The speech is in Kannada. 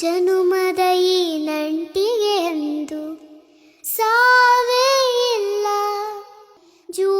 ಜನುಮದ ಈ ನಂಟಿಗೆ ಎಂದು ಸಾವೇ ಇಲ್ಲ ಜೂ